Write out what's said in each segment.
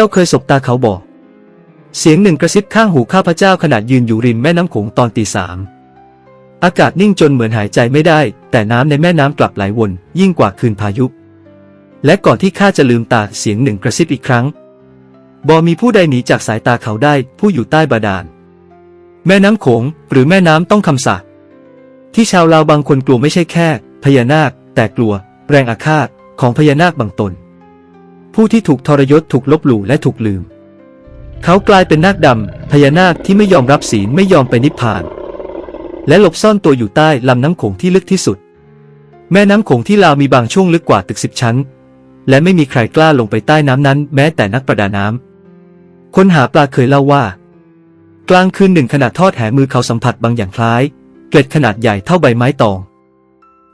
จ้าเคยสบตาเขาบอก เสียงหนึ่งกระซิบข้างหูข้าพเจ้าขณะยืนอยู่ริมแม่น้ำโขงตอนตีสามอากาศนิ่งจนเหมือนหายใจไม่ได้ แต่น้ำในแม่น้ำกลับไหลวน ยิ่งกว่าคืนพายุ และก่อนที่ข้าจะลืมตาเสียงหนึ่งกระซิบอีกครั้ง บอมีผู้ใดหนีจากสายตาเขาได้ ผู้อยู่ใต้บาดาล แม่น้ำโขง หรือแม่น้ำต้องคำสาปที่ชาวลาวบางคนกลัวไม่ใช่แค่ พญานาค แต่กลัว แรงอาฆาตของพญานาคบางตน ผู้ที่ถูกทรยศถูกลบหลู่และถูกลืม เขากลายเป็นนาคดำพญานาคที่ไม่ยอมรับศีลไม่ยอมไปนิพพาน และหลบซ่อนตัวอยู่ใต้ลำน้ำโขงที่ลึกที่สุด แม่น้ำโขงที่ลาวมีบางช่วงลึกกว่าตึกสิบชั้น และไม่มีใครกล้าลงไปใต้น้ำนั้น แม้แต่นักประดาน้ำคนหาปลาเคยเล่าว่า กลางคืนหนึ่งขณะทอดแหมือเขาสัมผัสบางอย่างคล้าย เกล็ดขนาดใหญ่เท่าใบไม้ตอง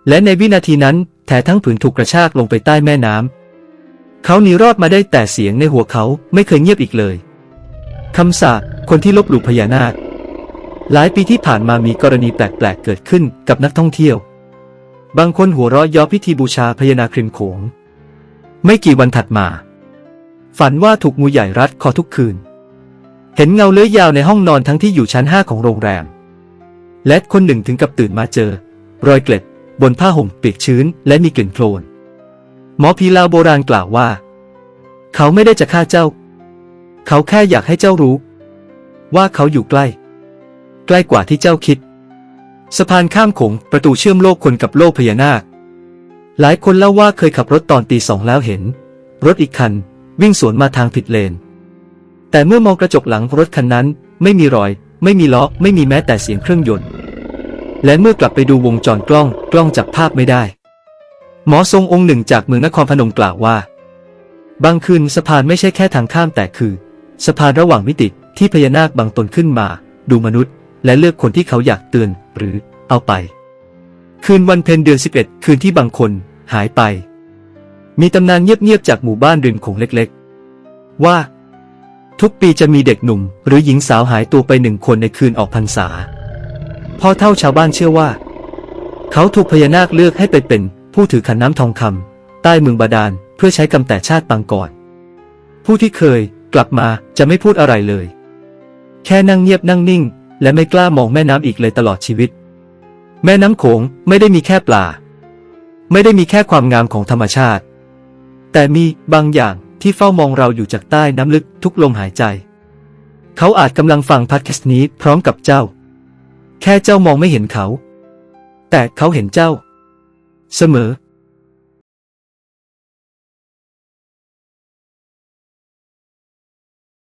และในวินาทีนั้นแถทั้งผืนถูกกระชากลงไปใต้แม่น้ำ เขาหนีรอดมาได้แต่เสียงในหัวเขาไม่เคยเงียบอีกเลย คำสาปคนที่ลบหลู่พญานาค หลายปีที่ผ่านมามีกรณีแปลกๆ เกิดขึ้นกับนักท่องเที่ยว บางคนหัวเราะย้อพิธีบูชาพญานาคริมโขง ไม่กี่วันถัดมา ฝันว่าถูกงูใหญ่รัดคอทุกคืน เห็นเงาเลื้อยยาวในห้องนอนทั้งที่อยู่ชั้นห้าของโรงแรม และคนหนึ่งถึงกับตื่นมาเจอ รอยเกล็ด บนผ้าห่มเปียกชื้น และมีกลิ่นโคลนหมอผีลาวโบราณกล่าวว่า เขาไม่ได้จะฆ่าเจ้า เขาแค่อยากให้เจ้ารู้ ว่าเขาอยู่ใกล้ ใกล้กว่าที่เจ้าคิด สะพานข้ามโขงประตูเชื่อมโลกคนกับโลกพญานาค หลายคนเล่าว่าเคยขับรถตอนตีสองแล้วเห็น รถอีกคัน วิ่งสวนมาทางผิดเลน แต่เมื่อมองกระจกหลังรถคันนั้น ไม่มีรอย ไม่มีล้อไม่มีแม้แต่เสียงเครื่องยนต์ และเมื่อกลับไปดูวงจรกล้อง กล้องจับภาพไม่ได้ หมอทรงองค์หนึ่งจากเมืองนครพนมกล่าวว่า บางคืนสะพานไม่ใช่แค่ทางข้ามแต่คือ สะพานระหว่างมิติที่พญานาคบางตนขึ้นมา ดูมนุษย์ และเลือกคนที่เขาอยากเตือนหรือเอาไป คืนวันเพ็ญเดือน 11 คืนที่บางคนหายไป มีตำนานเงียบๆจากหมู่บ้านริมโขงเล็กๆ ว่า ทุกปีจะมีเด็กหนุ่ม หรือหญิงสาวหายตัวไปหนึ่งคนในคืนออกพรรษาพ่อเท่าชาวบ้านเชื่อว่า เขาถูกพญานาคเลือกให้ไปเป็นผู้ถือขันน้ำทองคำใต้เมืองบาดาล เพื่อใช้กำแต่ชาติปางก่อน ผู้ที่เคยกลับมาจะไม่พูดอะไรเลย แค่นั่งเงียบนั่งนิ่ง และไม่กล้ามองแม่น้ำอีกเลยตลอดชีวิต แม่น้ำโขงไม่ได้มีแค่ปลา ไม่ได้มีแค่ความงามของธรรมชาติ แต่มีบางอย่างที่เฝ้ามองเราอยู่จากใต้น้ำลึกทุกลมหายใจ เขาอาจกำลังฟังพัดแคสต์นี้พร้อมกับเจ้า แค่เจ้ามองไม่เห็นเขา แต่เขาเห็นเจ้า เสมอ